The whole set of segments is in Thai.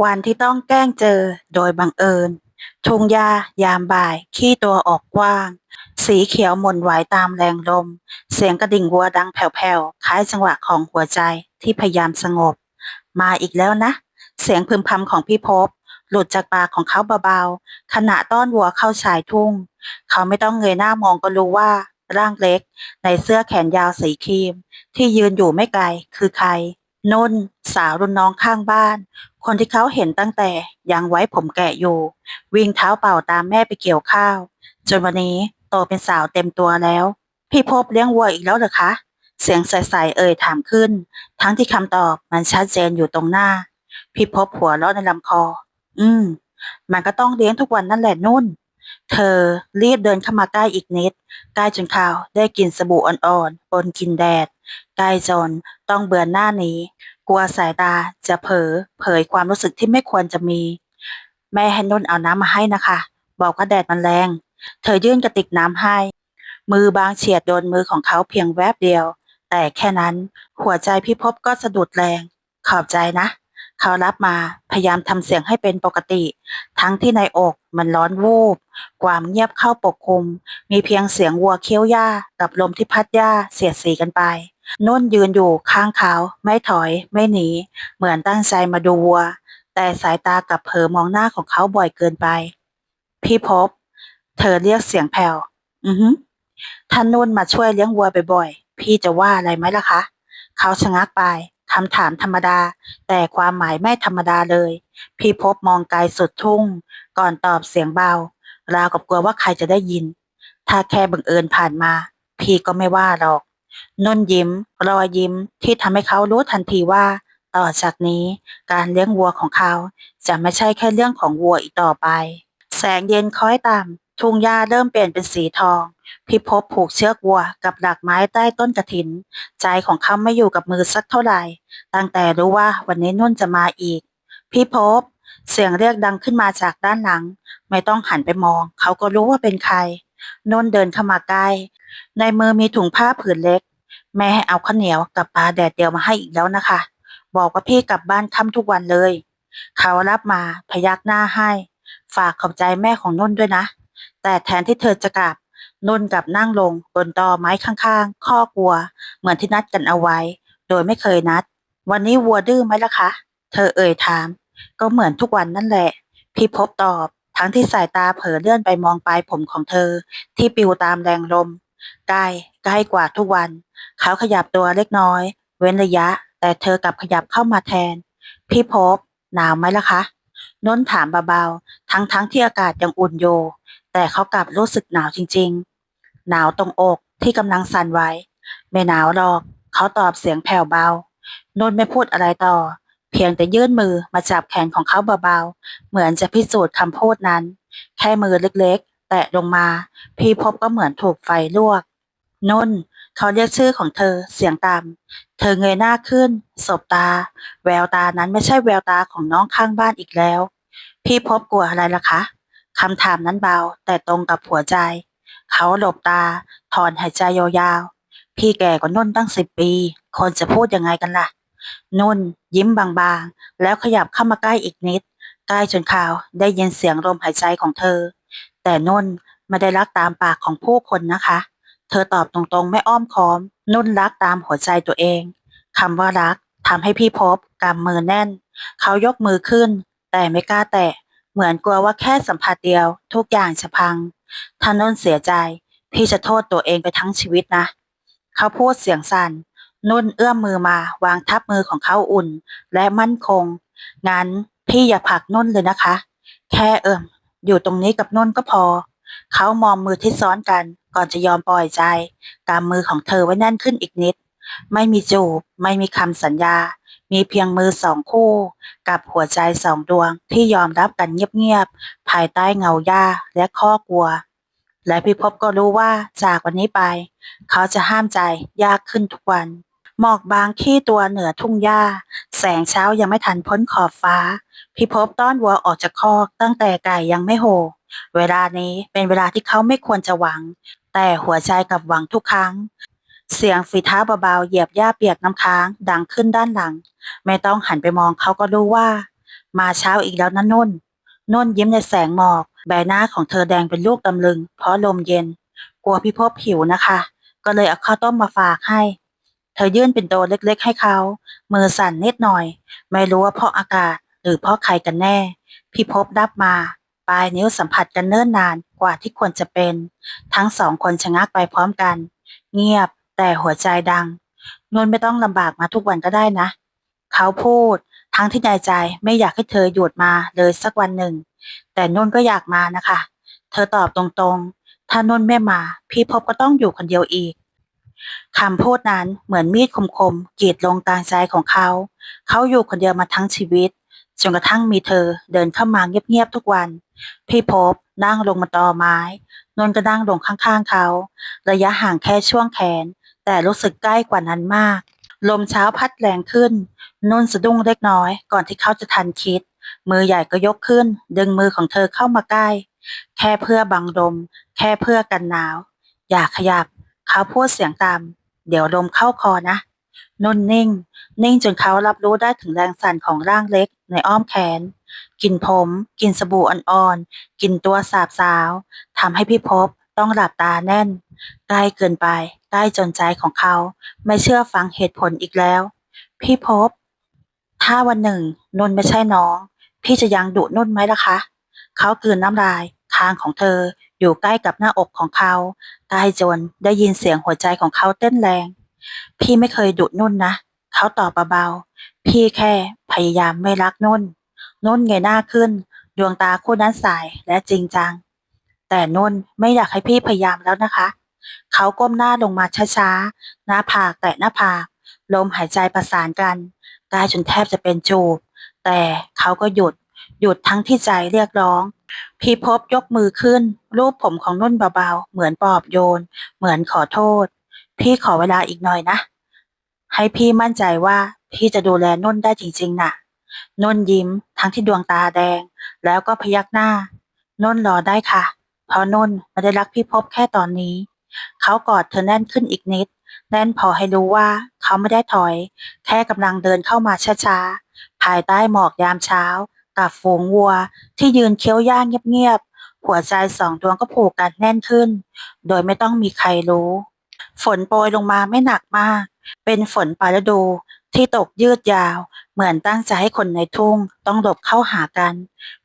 วันที่ต้องแกล้งเจอโดยบังเอิญ ทุ่งหญ้ายามบ่าย ขี้ตัวออกกว้าง สีเขียวหม่นไหวตามแรงลม เสียงกระดิ่งวัวดังแผ่วๆ คล้ายจังหวะของหัวใจที่พยายามสงบ มาอีกแล้วนะ เสียงพึมพำของพี่ภพหลุดจากปากของเขาเบาๆ ขณะต้อนวัวเข้าชายทุ่ง เขาไม่ต้องเงยหน้ามองก็รู้ว่าร่างเล็ก ในเสื้อแขนยาวสีครีม ที่ยืนอยู่ไม่ไกลคือใครนุ่น สาวรุ่นน้องข้างบ้าน คนที่เขาเห็นตั้งแต่ยังไว้ผมแกะอยู่ วิ่งเท้าเปล่าตามแม่ไปเกี่ยวข้าว จนวันนี้โตเป็นสาวเต็มตัวแล้ว พี่พบเลี้ยงวัวอีกแล้วเหรอคะ เสียงใสๆเอ่ยถามขึ้น ทั้งที่คำตอบมันชัดเจนอยู่ตรงหน้า พี่พบหัวเราะในลำคอ อืม มันก็ต้องเลี้ยงทุกวันนั่นแหละนุ่น เธอรีบเดินเข้ามาใกล้อีกนิด ใกล้จนเขาวได้กลินสบู่อ่อนๆปนกลินแดด ใกล้จนต้องเบือนหน้านี้ กลัวสายตาจะเผลอเผยความรู้สึกที่ไม่ควรจะมี แม่ให้นุ่นเอาน้ำมาให้นะคะ บอกว่าแดดมันแรง เธอยื่นกระติกน้ำให้ มือบางเฉียดโดนมือของเขาเพียงแวบเดียว แต่แค่นั้นหัวใจพี่พบก็สะดุดแรง ขอบใจนะ เขารับมาพยายามทำเสียงให้เป็นปกติ ทั้งที่ในอกมันร้อนวูบ ความเงียบเข้าปกคลุม มีเพียงเสียงวัวเคี้ยวหญ้ากับลมที่พัดหญ้าเสียดสีกันไป นุ่นยืนอยู่ข้างเขาไม่ถอยไม่หนี เหมือนตั้งใจมาดูวัว แต่สายตากลับเผลอมองหน้าของเขาบ่อยเกินไป พี่พบ เธอเรียกเสียงแผ่วอือฮึท่านนุ่นมาช่วยเลี้ยงวัวบ่อยๆ พี่จะว่าอะไรไหมล่ะคะ เขาชะงักไปคำถามธรรมดา แต่ความหมายไม่ธรรมดาเลย พี่พบมองไกลสุดทุ่ง ก่อนตอบเสียงเบา ราวกับกลัวว่าใครจะได้ยิน ถ้าแค่บังเอิญผ่านมา พี่ก็ไม่ว่าหรอก นุ่นยิ้ม รอยยิ้มที่ทำให้เขารู้ทันทีว่า ต่อจากนี้การเลี้ยงวัวของเขาจะไม่ใช่แค่เรื่องของวัวอีกต่อไป แสงเย็นคล้อยต่ำทุ่งหญ้าเริ่มเปลี่ยนเป็นสีทองพี่พบผูกเชือกวัวกับหลักไม้ใต้ต้นกระถิน ใจของเขาไม่อยู่กับมือสักเท่าไหร่ ตั้งแต่รู้ว่าวันนี้นุ่นจะมาอีกพี่พบเสียงเรียกดังขึ้นมาจากด้านหลัง ไม่ต้องหันไปมอง เขาก็รู้ว่าเป็นใครนุ่นเดินเข้ามาใกล้ ในมือมีถุงผ้าผืนเล็ก แม่ให้เอาข้าวเหนียวกับปลาแดดเดียวมาให้อีกแล้วนะคะ บอกว่าพี่กลับบ้านค่ำทุกวันเลย เขารับมาพยักหน้าให้ ฝากขอบใจแม่ของนุ่นด้วยนะ แต่แทนที่เธอจะกลับนุ่นกลับนั่งลงบนตอไม้ข้างๆข้อกลัว เหมือนที่นัดกันเอาไว้ โดยไม่เคยนัด วันนี้วัวดื้อไหมล่ะคะ เธอเอ่ยถาม ก็เหมือนทุกวันนั่นแหละ พี่พบตอบ ทั้งที่สายตาเผลอเลื่อนไปมองปลายผมของเธอ ที่ปิวตามแรงลม ใกล้ใกล้กว่าทุกวัน เขาขยับตัวเล็กน้อย เว้นระยะ แต่เธอกลับขยับเข้ามาแทน พี่พบหนาวไหมล่ะคะน้นถามเบาๆ ทั้งทั้งๆที่อากาศยังอุ่นอยู่แต่เขากลับรู้สึกหนาวจริงๆ หนาวตรงอกที่กำลังสั่นไหวไม่หนาวหรอก เขาตอบเสียงแผ่วเบา นนไม่พูดอะไรต่อ เพียงแต่ยื่นมือมาจับแขนของเขาเบาๆ เหมือนจะพิสูจน์คำพูดนั้น แค่มือเล็ก แตะลงมา พี่พบก็เหมือนถูกไฟลวกนุ่น เขาเรียกชื่อของเธอเสียงต่ำเธอเงยหน้าขึ้น สบตา แววตานั้นไม่ใช่แววตาของน้องข้างบ้านอีกแล้ว พี่พบกลัวอะไรล่ะคะคำถามนั้นเบา แต่ตรงกับหัวใจ เขาหลบตา ถอนหายใจยาวๆ พี่แก่กว่านุ่นตั้งสิบปี คนจะพูดยังไงกันล่ะ นุ่น ยิ้มบางๆ แล้วขยับเข้ามาใกล้อีกนิด ใกล้จนข่าวได้ยินเสียงลมหายใจของเธอ แต่นุ่นไม่ได้รักตามปากของผู้คนนะคะ เธอตอบตรงๆไม่อ้อมค้อม นุ่นรักตามหัวใจตัวเองคำว่ารักทำให้พี่พบกำมือแน่น เขายกมือขึ้น แต่ไม่กล้าแตะ เหมือนกลัวว่าแค่สัมผัสเดียว ทุกอย่างจะพังถ้านุ่นเสียใจ พี่จะโทษตัวเองไปทั้งชีวิตนะ เขาพูดเสียงสั่น นุ่นเอื้อมมือมาวางทับมือของเขาอุ่น และมั่นคง งั้นพี่อย่าผลักนุ่นเลยนะคะ แค่เอิม อยู่ตรงนี้กับนุ่นก็พอ เขามองมือที่ซ้อนกัน ก่อนจะยอมปล่อยใจกำมือของเธอไว้แน่นขึ้นอีกนิด ไม่มีจูบ ไม่มีคำสัญญา มีเพียงมือสองคู่ กับหัวใจสองดวงที่ยอมรับกันเงียบๆ ภายใต้เงาหญ้าและข้อกลัว และพี่พบก็รู้ว่าจากวันนี้ไป เขาจะห้ามใจยากขึ้นทุกวัน หมอกบางขี้ตัวเหนือทุ่งหญ้า แสงเช้ายังไม่ทันพ้นขอบฟ้าพี่พบต้อนวัวออกจากคอกตั้งแต่ไก่ยังไม่โห เวลานี้เป็นเวลาที่เขาไม่ควรจะหวัง แต่หัวใจกับหวังทุกครั้ง เสียงฝีเท้าเบาๆเหยียบหญ้าเปียกน้ำค้างดังขึ้นด้านหลัง ไม่ต้องหันไปมองเขาก็รู้ว่า มาเช้าอีกแล้วนะนุ่น นุ่นยิ้มในแสงหมอก ใบหน้าของเธอแดงเป็นลูกตำลึง เพราะลมเย็น กลัวพี่พบหิวนะคะ ก็เลยเอาข้าวต้มมาฝากให้ เธอยื่นเป็นโตเล็กๆให้เขา มือสั่นนิดหน่อย ไม่รู้ว่าเพราะอากาศหรือเพราะใครกันแน่ พี่พบรับมา ปลายนิ้วสัมผัสกันเนิ่นนานกว่าที่ควรจะเป็น ทั้งสองคนชะงักไปพร้อมกัน เงียบแต่หัวใจดังนนไม่ต้องลำบากมาทุกวันก็ได้นะ เขาพูด ทั้งที่ในใจไม่อยากให้เธอหยุดมาเลยสักวันหนึ่ง แต่นนก็อยากมานะคะ เธอตอบตรงๆ ถ้านนไม่มา พี่พบก็ต้องอยู่คนเดียวอีก คำพูดนั้นเหมือนมีดคมๆกรีดลงกลางใจของเขา เขาอยู่คนเดียวมาทั้งชีวิตจนกระทั่งมีเธอเดินเข้ามาเงียบๆทุกวัน พี่พบนั่งลงมาตอไม้ นนก็นั่งลงข้างๆเขา ระยะห่างแค่ช่วงแขน แต่รู้สึกใกล้กว่านั้นมาก ลมเช้าพัดแรงขึ้นนนท์สะดุ้งเล็กน้อย ก่อนที่เขาจะทันคิด มือใหญ่ก็ยกขึ้น ดึงมือของเธอเข้ามาใกล้ แค่เพื่อบังลมแค่เพื่อกันหนาว อย่าขยับ เขาพูดเสียงต่ำเดี๋ยวลมเข้าคอนะนนท์นิ่ง นิ่งจนเขารับรู้ได้ถึงแรงสั่นของร่างเล็กในอ้อมแขนกลินผมกลินสบู่อ่อนๆกลินตัวสาบสาวทำให้พี่พบต้องหลับตาแน่น ใกล้เกินไป ใกล้จนใจของเขา ไม่เชื่อฟังเหตุผลอีกแล้ว พี่พบ ถ้าวันหนึ่งนนท์ไม่ใช่น้อง พี่จะยังดุนุ่นไหมล่ะคะ เขากลืนน้ำลาย คางของเธอ อยู่ใกล้กับหน้าอกของเขาใกล้จนได้ยินเสียงหัวใจของเขาเต้นแรง พี่ไม่เคยดุนุ่นนะ เขาตอบเบาๆ พี่แค่พยายามไม่รักนุ่น นุ่นเงยหน้าขึ้น ดวงตาคู่นั้นใสและจริงจัง แต่นุ่นไม่อยากให้พี่พยายามแล้วนะคะ เขาก้มหน้าลงมาช้าๆ หน้าผากแตะหน้าผาก ลมหายใจประสานกันกล้จนแทบจะเป็นจูบ แต่เขาก็หยุด หยุดทั้งที่ใจเรียกร้อง พี่พบยกมือขึ้น รูปผมของนุ่นเบาๆ เหมือนปลอบโยน เหมือนขอโทษ พี่ขอเวลาอีกหน่อยนะ ให้พี่มั่นใจว่าพี่จะดูแลนุ่นได้จริงๆน่ะนุ่นยิ้มทั้งที่ดวงตาแดง แล้วก็พยักหน้านุ่นรอได้ค่ะ เพราะนุ่นไม่ได้รักพี่พบแค่ตอนนี้ เขากอดเธอแน่นขึ้นอีกนิด แน่นพอให้รู้ว่าเขาไม่ได้ถอย แค่กำลังเดินเข้ามาช้าๆ ภายใต้หมอกยามเช้า กับฝูงวัวที่ยืนเคี้ยวหญ้าเงียบๆ หัวใจสองดวงก็ผูกกันแน่นขึ้น โดยไม่ต้องมีใครรู้ ฝนโปรยลงมาไม่หนักมาก เป็นฝนปลายฤดูที่ตกยืดยาว เหมือนตั้งใจให้คนในทุ่งต้องหลบเข้าหากัน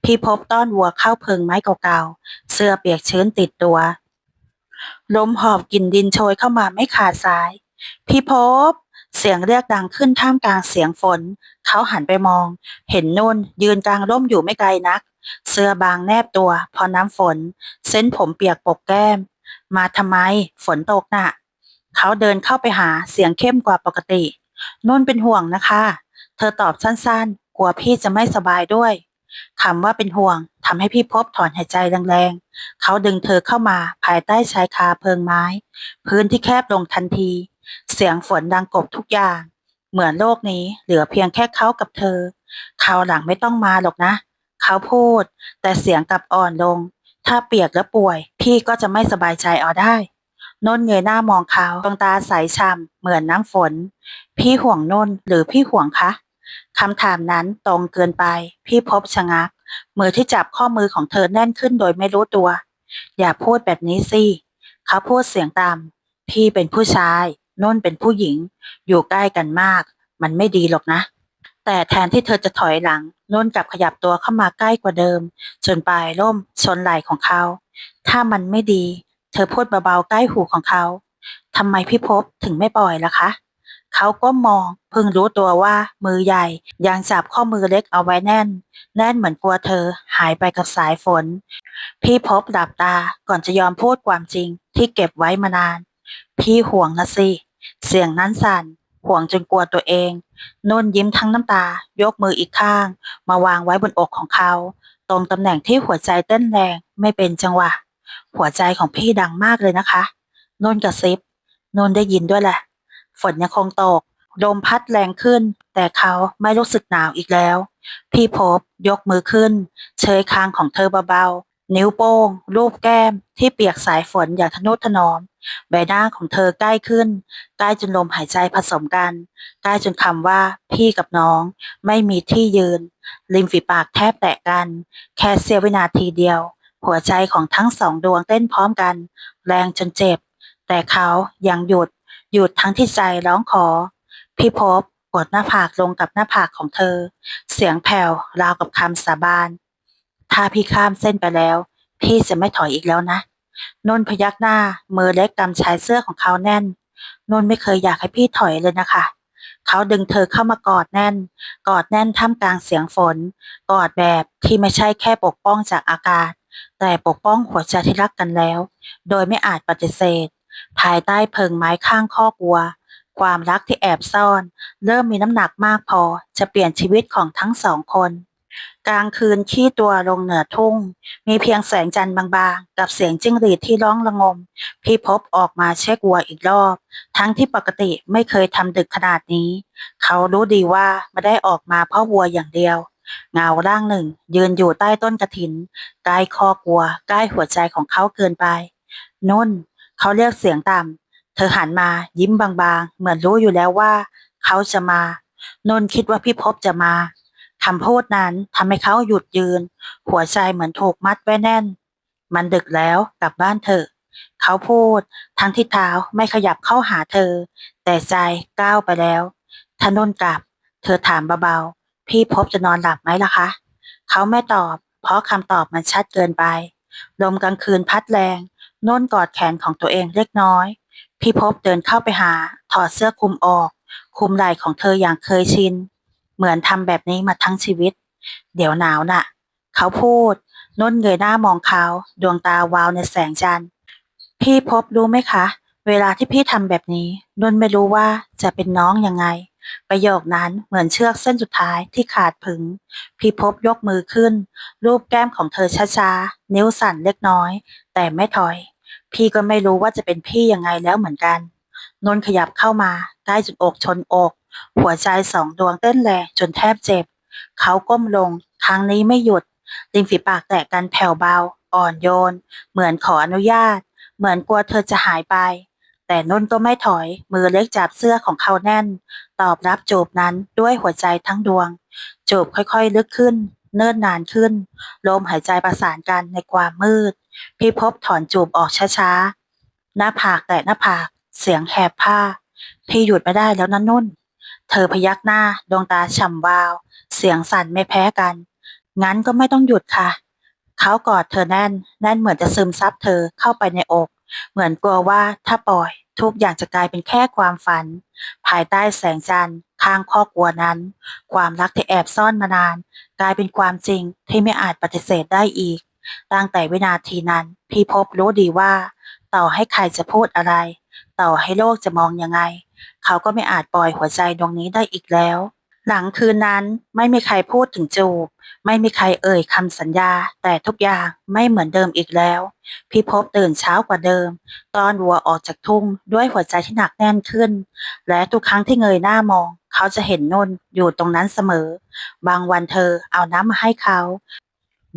พี่พบต้อนวัวเข้าเพิงไม้เก่าๆ เสื้อเปียกชื้นติดตัวลมหอบกลิ่นดินโชยเข้ามาไม่ขาดสาย พี่พบ เสียงเรียกดังขึ้นท่ามกลางเสียงฝน เขาหันไปมอง เห็นนุ่น ยืนกลางร่มอยู่ไม่ไกลนัก เสื้อบางแนบตัว พอน้ำฝน เส้นผมเปียกปกแก้ม มาทำไม ฝนตกน่ะ เขาเดินเข้าไปหาเสียงเข้มกว่าปกติ นุ่นเป็นห่วงนะคะ เธอตอบสั้นๆ กลัวพี่จะไม่สบายด้วยคำว่าเป็นห่วงทำให้พี่พบถอนหายใจแรงๆ เขาดึงเธอเข้ามาภายใต้ชายคาเพิงไม้ พื้นที่แคบลงทันที เสียงฝนดังกบทุกอย่าง เหมือนโลกนี้เหลือเพียงแค่เขากับเธอคราวหลังไม่ต้องมาหรอกนะ เขาพูด แต่เสียงกลับอ่อนลง ถ้าเปียกและป่วย พี่ก็จะไม่สบายใจเอาได้นนท์เงยหน้ามองเขาดวงตาใสช่ำเหมือนน้ำฝน พี่ห่วงนนท์หรือพี่ห่วงคะคำถามนั้นตรงเกินไป พี่พบชะงัก มือที่จับข้อมือของเธอแน่นขึ้นโดยไม่รู้ตัว อย่าพูดแบบนี้สิ เขาพูดเสียงต่ำพี่เป็นผู้ชาย นุ่นเป็นผู้หญิง อยู่ใกล้กันมาก มันไม่ดีหรอกนะ แต่แทนที่เธอจะถอยหลังนุ่นกลับขยับตัวเข้ามาใกล้กว่าเดิมจนปลายร่มชนไหล่ของเขา ถ้ามันไม่ดี เธอพูดเบาๆใกล้หูของเขาทำไมพี่พบถึงไม่ปล่อยล่ะคะเขาก็มองเพิ่งรู้ตัวว่ามือใหญ่ยังจับข้อมือเล็กเอาไว้แน่น แน่นเหมือนกลัวเธอหายไปกับสายฝน พี่พบหลับตาก่อนจะยอมพูดความจริงที่เก็บไว้มานาน พี่ห่วงนะสิ เสียงนั้นสั่น ห่วงจนกลัวตัวเอง นุ่นยิ้มทั้งน้ำตา ยกมืออีกข้าง มาวางไว้บนอกของเขา ตรงตำแหน่งที่หัวใจเต้นแรงไม่เป็นจังหวะ หัวใจของพี่ดังมากเลยนะคะ นุ่นกระซิบ นุ่นได้ยินด้วยแหละ ฝนยังคงตก ลมพัดแรงขึ้น แต่เขาไม่รู้สึกหนาวอีกแล้ว พี่พบยกมือขึ้น เชยคางของเธอเบา นิ้วโป้ง รูปแก้ม ที่เปียกสายฝนอย่างทนุถนอม ใบหน้าของเธอใกล้ขึ้น ใกล้จนลมหายใจผสมกัน ใกล้จนคำว่า พี่กับน้อง ไม่มีที่ยืน ริมฝีปากแทบแตะกัน แค่เสี้ยววินาทีเดียว หัวใจของทั้งสองดวงเต้นพร้อมกัน แรงจนเจ็บ แต่เขายังหยุด หยุดทั้งที่ใจร้องขอ พี่พบกดหน้าผากลงกับหน้าผากของเธอ เสียงแผ่วราวกับคำสาบาน ถ้าพี่ข้ามเส้นไปแล้ว พี่จะไม่ถอยอีกแล้วนะนนพยักหน้า มือเล็กกำชายเสื้อของเขาแน่น นนไม่เคยอยากให้พี่ถอยเลยนะคะ เขาดึงเธอเข้ามากอดแน่น กอดแน่นท่ามกลางเสียงฝน กอดแบบที่ไม่ใช่แค่ปกป้องจากอากาศ แต่ปกป้องหัวใจที่รักกันแล้ว โดยไม่อาจปฏิเสธ ภายใต้เพิงไม้ข้างคอกวัว ความรักที่แอบซ่อน เริ่มมีน้ำหนักมากพอจะเปลี่ยนชีวิตของทั้งสองคน กลางคืนขี้ตัวลงเหนือทุ่ง มีเพียงแสงจันทร์บางๆ กับเสียงจิ้งหรีดที่ร้องระงม พี่พบออกมาเช็ควัวอีกรอบ ทั้งที่ปกติไม่เคยทำดึกขนาดนี้ เขารู้ดีว่าไม่ได้ออกมาเพราะวัวอย่างเดียวเงาร่างหนึ่ง ยืนอยู่ใต้ต้นกระถินใกล้คอกวัวใกล้หัวใจของเขาเกินไป นุ่น เขาเรียกเสียงต่ำเธอหันมายิ้มบางๆ เหมือนรู้อยู่แล้วว่า เขาจะมานนท์คิดว่าพี่พบจะมา คำพูดนั้นทำให้เขาหยุดยืน หัวใจเหมือนถูกมัดไว้แน่น มันดึกแล้วกลับบ้านเถอะ เขาพูด ทั้งที่เท้าไม่ขยับเข้าหาเธอ แต่ใจก้าวไปแล้วถ้านนกลับ เธอถามเบาๆ พี่พบจะนอนหลับไหมล่ะคะ เขาไม่ตอบ เพราะคำตอบมันชัดเกินไป ลมกลางคืนพัดแรงนนกอดแขนของตัวเองเล็กน้อย พี่พบเดินเข้าไปหา ถอดเสื้อคลุมออกคลุมไหล่ของเธออย่างเคยชิน เหมือนทำแบบนี้มาทั้งชีวิต เดี๋ยวหนาวน่ะ เขาพูดนนท์เงยหน้ามองเขาดวงตาวาวในแสงจันทร์พี่พบรู้ไหมคะ เวลาที่พี่ทำแบบนี้นนท์ไม่รู้ว่าจะเป็นน้องยังไง ประโยคนั้นเหมือนเชือกเส้นสุดท้ายที่ขาดผึง พี่พบยกมือขึ้น รูปแก้มของเธอช้าๆนิ้วสั่นเล็กน้อย แต่ไม่ถอย พี่ก็ไม่รู้ว่าจะเป็นพี่ยังไงแล้วเหมือนกันนนท์ขยับเข้ามาใกล้จนอกชนอก หัวใจสองดวงเต้นแรงจนแทบเจ็บ เขาก้มลง ครั้งนี้ไม่หยุด ริมฝีปากแตะกันแผ่วเบา อ่อนโยน เหมือนขออนุญาต เหมือนกลัวเธอจะหายไป แต่นนท์ก็ไม่ถอย มือเล็กจับเสื้อของเขาแน่น ตอบรับจูบนั้นด้วยหัวใจทั้งดวง จูบค่อยๆ ลึกขึ้น เนิ่นนานขึ้น ลมหายใจประสานกันในความมืด พี่พบถอนจูบออกช้าๆ หน้าผากแตะหน้าผาก เสียงแหบผ้า พี่หยุดไม่ได้แล้วนะนุ่น เธอพยักหน้าดวงตาฉ่ำวาว เสียงสั่นไม่แพ้กัน งั้นก็ไม่ต้องหยุดค่ะ เขากอดเธอแน่น แน่นเหมือนจะซึมซับเธอเข้าไปในอก เหมือนกลัวว่าถ้าปล่อย ทุกอย่างจะกลายเป็นแค่ความฝัน ภายใต้แสงจันทร์ข้างคอกวัวนั้น ความรักที่แอบซ่อนมานาน กลายเป็นความจริงที่ไม่อาจปฏิเสธได้อีกตั้งแต่วินาทีนั้น พี่พบรู้ดีว่า ต่อให้ใครจะพูดอะไร ต่อให้โลกจะมองยังไง เขาก็ไม่อาจปล่อยหัวใจดวงนี้ได้อีกแล้ว หลังคืนนั้นไม่มีใครพูดถึงจูบ ไม่มีใครเอ่ยคำสัญญา แต่ทุกอย่างไม่เหมือนเดิมอีกแล้ว พี่พบตื่นเช้ากว่าเดิม ตอนวัวออกจากทุ่งด้วยหัวใจที่หนักแน่นขึ้น และทุกครั้งที่เงยหน้ามอง เขาจะเห็นนนอยู่ตรงนั้นเสมอ บางวันเธอเอาน้ำมาให้เขา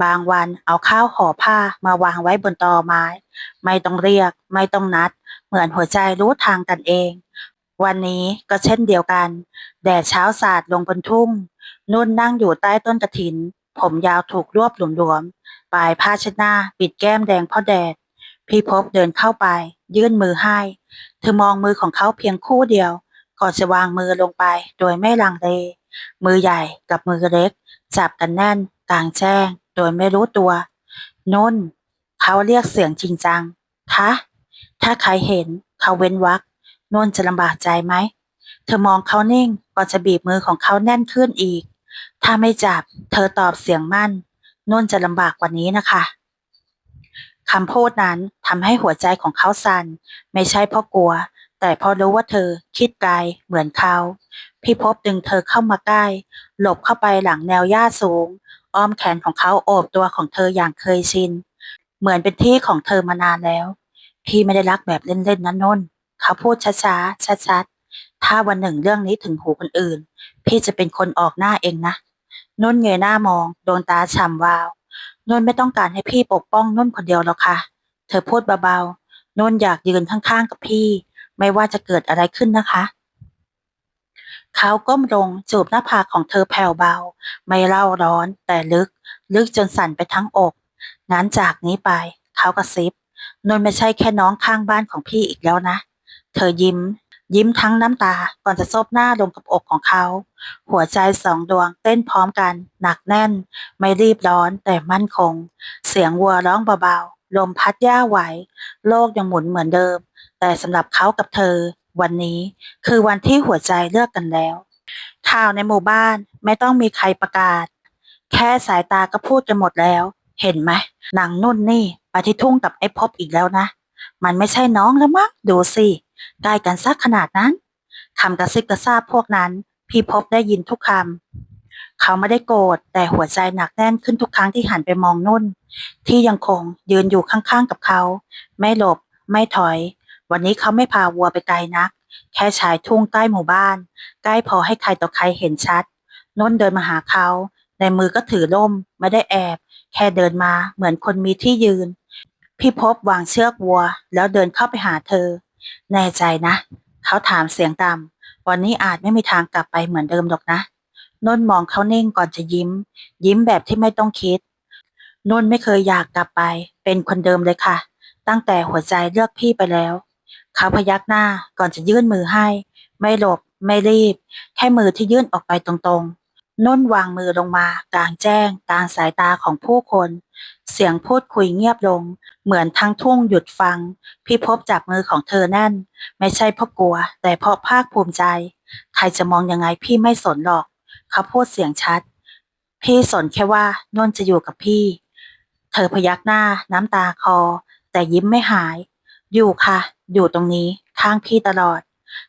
บางวันเอาข้าวห่อผ้ามาวางไว้บนตอไม้ ไม่ต้องเรียก ไม่ต้องนัด เหมือนหัวใจรู้ทางกันเอง วันนี้ก็เช่นเดียวกัน แดดเช้าสาดลงบนทุ่ง นุ่นนั่งอยู่ใต้ต้นกระถิน ผมยาวถูกรวบหลวมๆปลายผ้าเช็ดหน้าปิดแก้มแดงเพราะแดด พี่พบเดินเข้าไป ยื่นมือให้ เธอมองมือของเขาเพียงคู่เดียวก่อนจะวางมือลงไปโดยไม่ลังเล มือใหญ่กับมือเล็ก จับกันแน่นกลางแจ้ง โดยไม่รู้ตัวนุ่นเขาเรียกเสียงจริงจังคะถ้าใครเห็นเขาเว้นวักนุ่นจะลำบากใจไหม เธอมองเขานิ่งก่อนจะบีบมือของเขาแน่นขึ้นอีก ถ้าไม่จับ เธอตอบเสียงมั่นนุ่นจะลำบากกว่านี้นะคะคำพูดนั้นทำให้หัวใจของเขาสั่นไม่ใช่เพราะกลัว แต่เพราะรู้ว่าเธอคิดไกลเหมือนเขา พี่พบดึงเธอเข้ามาใกล้ หลบเข้าไปหลังแนวหญ้าสูง อ้อมแขนของเขาโอบตัวของเธออย่างเคยชิน เหมือนเป็นที่ของเธอมานานแล้ว พี่ไม่ได้รักแบบเล่นๆนะนนท์เขาพูดช้าๆชัดๆ ถ้าวันหนึ่งเรื่องนี้ถึงหูคนอื่น พี่จะเป็นคนออกหน้าเองนะนุ่นเงยหน้ามองดวงตาฉ่ำวาวนุ่นไม่ต้องการให้พี่ปกป้องนุ่นคนเดียวหรอกค่ะ เธอพูดเบาๆนุ่นอยากยืนข้างๆกับพี่ ไม่ว่าจะเกิดอะไรขึ้นนะคะ เขาก้มลงจูบหน้าผากของเธอแผ่วเบา ไม่เล่าร้อนแต่ลึก ลึกจนสั่นไปทั้งอก งั้นจากนี้ไป เขากระซิบนน์ไม่ใช่แค่น้องข้างบ้านของพี่อีกแล้วนะ เธอยิ้ม ยิ้มทั้งน้ำตาก่อนจะซบหน้าลงกับอกของเขา หัวใจสองดวงเต้นพร้อมกัน หนักแน่น ไม่รีบร้อนแต่มั่นคง เสียงวัวร้องเบาๆลมพัดหญ้าไหว โลกยังหมุนเหมือนเดิม แต่สำหรับเขากับเธอ วันนี้คือวันที่หัวใจเลือกกันแล้ว ข่าวในหมู่บ้านไม่ต้องมีใครประกาศ แค่สายตาก็พูดกันหมดแล้ว เห็นไหมหนังนุ่นนี่ไปที่ทุ่งกับไอ้พบอีกแล้วนะ มันไม่ใช่น้องแล้วมั้งดูสิใกล้กันสักขนาดนั้นคำกระซิบกระซาบพวกนั้น พี่พบได้ยินทุกคำเขาไม่ได้โกรธแต่หัวใจหนักแน่นขึ้นทุกครั้งที่หันไปมองนุ่น ที่ยังคงยืนอยู่ข้างๆกับเขา ไม่หลบ ไม่ถอย วันนี้เขาไม่พาวัวไปไกลนัก แค่ชายทุ่งใกล้หมู่บ้าน ใกล้พอให้ใครต่อใครเห็นชัดนุ่นเดินมาหาเขา ในมือก็ถือร่มไม่ได้แอบ แค่เดินมาเหมือนคนมีที่ยืน พี่พบวางเชือกวัว แล้วเดินเข้าไปหาเธอ แน่ใจนะ เขาถามเสียงต่ำวันนี้อาจไม่มีทางกลับไปเหมือนเดิมหรอกนะนุ่นมองเขานิ่งก่อนจะยิ้ม ยิ้มแบบที่ไม่ต้องคิดนุ่นไม่เคยอยากกลับไป เป็นคนเดิมเลยค่ะ ตั้งแต่หัวใจเลือกพี่ไปแล้ว เขาพยักหน้าก่อนจะยื่นมือให้ ไม่หลบ ไม่รีบ แค่มือที่ยื่นออกไปตรงๆ นุ่นวางมือลงมากลางแจ้งกลางสายตาของผู้คน เสียงพูดคุยเงียบลง เหมือนทั้งทุ่งหยุดฟัง พี่พบจับมือของเธอแน่น ไม่ใช่เพราะกลัว แต่เพราะภาคภูมิใจ ใครจะมองยังไงพี่ไม่สนหรอก เขาพูดเสียงชัด พี่สนแค่ว่านุ่นจะอยู่กับพี่ เธอพยักหน้าน้ำตาคอ แต่ยิ้มไม่หาย อยู่ค่ะ อยู่ตรงนี้ข้างพี่ตลอด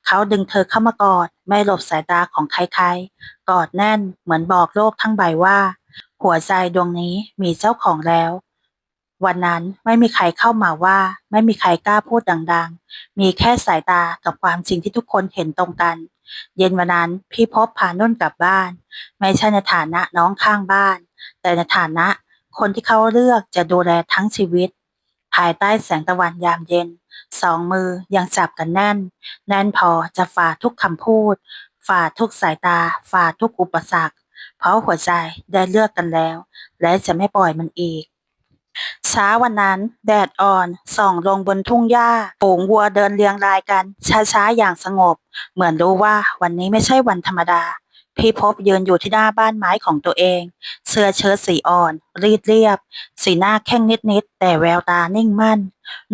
เขาดึงเธอเข้ามากอด ไม่หลบสายตาของใครๆ กอดแน่นเหมือนบอกโลกทั้งใบว่า หัวใจดวงนี้มีเจ้าของแล้ว วันนั้นไม่มีใครเข้ามาว่า ไม่มีใครกล้าพูดดังๆ มีแค่สายตากับความจริงที่ทุกคนเห็นตรงกัน เย็นวันนั้นพี่พบพานุ่นกลับบ้าน ไม่ใช่ในฐานะน้องข้างบ้าน แต่ในฐานะคนที่เขาเลือกจะดูแลทั้งชีวิต ภายใต้แสงตะวันยามเย็น สองมือยังจับกันแน่น แน่นพอจะฝ่าทุกคำพูด ฝ่าทุกสายตา ฝ่าทุกอุปสรรค เพราะหัวใจได้เลือกกันแล้ว และจะไม่ปล่อยมันอีกเช้าวันนั้น แดดอ่อนส่องลงบนทุ่งหญ้าฝูงวัวเดินเรียงรายกัน ช้าๆ อย่างสงบ เหมือนรู้ว่าวันนี้ไม่ใช่วันธรรมดา พี่พบยืนอยู่ที่หน้าบ้านไม้ของตัวเอง เสื้อเชิ้ตสีอ่อน รีดเรียบ สีหน้าแข้งนิดๆ แต่แววตานิ่งมั่น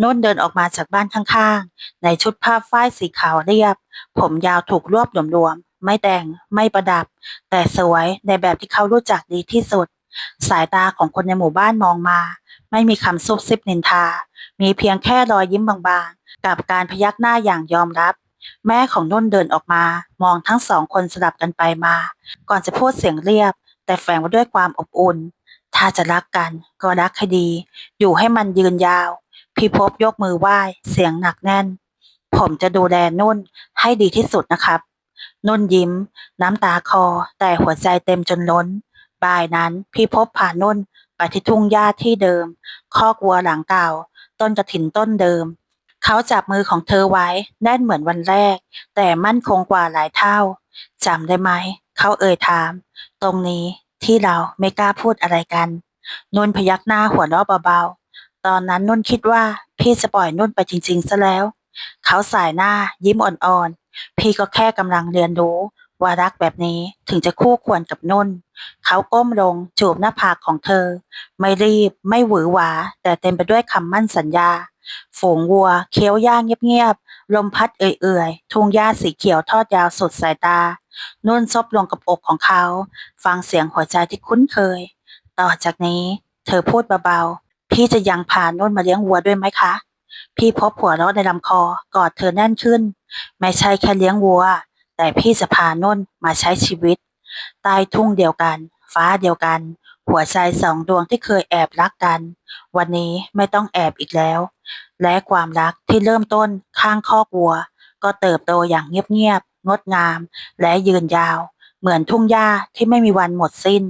นุ่นเดินออกมาจากบ้านข้างๆ ในชุดผ้าฝ้ายสีขาวเรียบ ผมยาวถูกรวบหลวมๆ ไม่แต่ง ไม่ประดับ แต่สวยในแบบที่เขารู้จักดีที่สุด สายตาของคนในหมู่บ้านมองมา ไม่มีคำซุบซิบนินทา มีเพียงแค่รอยยิ้มบางๆ กับการพยักหน้าอย่างยอมรับ แม่ของนุ่นเดินออกมา มองทั้งสองคนสลับกันไปมา ก่อนจะพูดเสียงเรียบ แต่แฝงไว้ด้วยความอบอุ่น ถ้าจะรักกันก็รักให้ดี อยู่ให้มันยืนยาว พี่พบยกมือไหว้เสียงหนักแน่น ผมจะดูแลนุ่นให้ดีที่สุดนะครับ นุ่นยิ้ม น้ำตาคอ แต่หัวใจเต็มจนล้น บ่ายนั้นพี่พบพานุ่นไปที่ทุ่งหญ้าที่เดิม คอกวัวหลังเก่า ต้นกระถินต้นเดิม เขาจับมือของเธอไว้แน่นเหมือนวันแรก แต่มั่นคงกว่าหลายเท่าจำได้ไหม เขาเอ่ยถาม ตรงนี้ที่เราไม่กล้าพูดอะไรกันนุ่นพยักหน้าหัวเราะเบาๆ ตอนนั้นนุ่นคิดว่าพี่จะปล่อยนุ่นไปจริงๆซะแล้ว เขาสายหน้ายิ้มอ่อนๆ พี่ก็แค่กำลังเรียนรู้ว่ารักแบบนี้ถึงจะคู่ควรกับนุ่น เขาก้มลงจูบหน้าผากของเธอ ไม่รีบไม่หวือหวา แต่เต็มไปด้วยคำมั่นสัญญา ฝูงวัว เคี้ยวย่าเงียบๆ ลมพัดเอื่อยๆ ทุ่งหญ้าสีเขียวทอดยาวสุดสายตา นุ่นซบลงกับอกของเขา ฟังเสียงหัวใจที่คุ้นเคย ต่อจากนี้ เธอพูดเบาๆ พี่จะยังพานุ่นมาเลี้ยงวัวด้วยไหมคะ พี่พบหัวเราะในลำคอกอดเธอแน่นขึ้น ไม่ใช่แค่เลี้ยงวัว แต่พี่จะพานุ่นมาใช้ชีวิต ใต้ทุ่งเดียวกัน ฟ้าเดียวกันหัวใจสองดวงที่เคยแอบรักกัน วันนี้ไม่ต้องแอบอีกแล้ว และความรักที่เริ่มต้นข้างคอกวัว ก็เติบโตอย่างเงียบๆงดงาม และยืนยาว เหมือนทุ่งหญ้าที่ไม่มีวันหมดสิ้น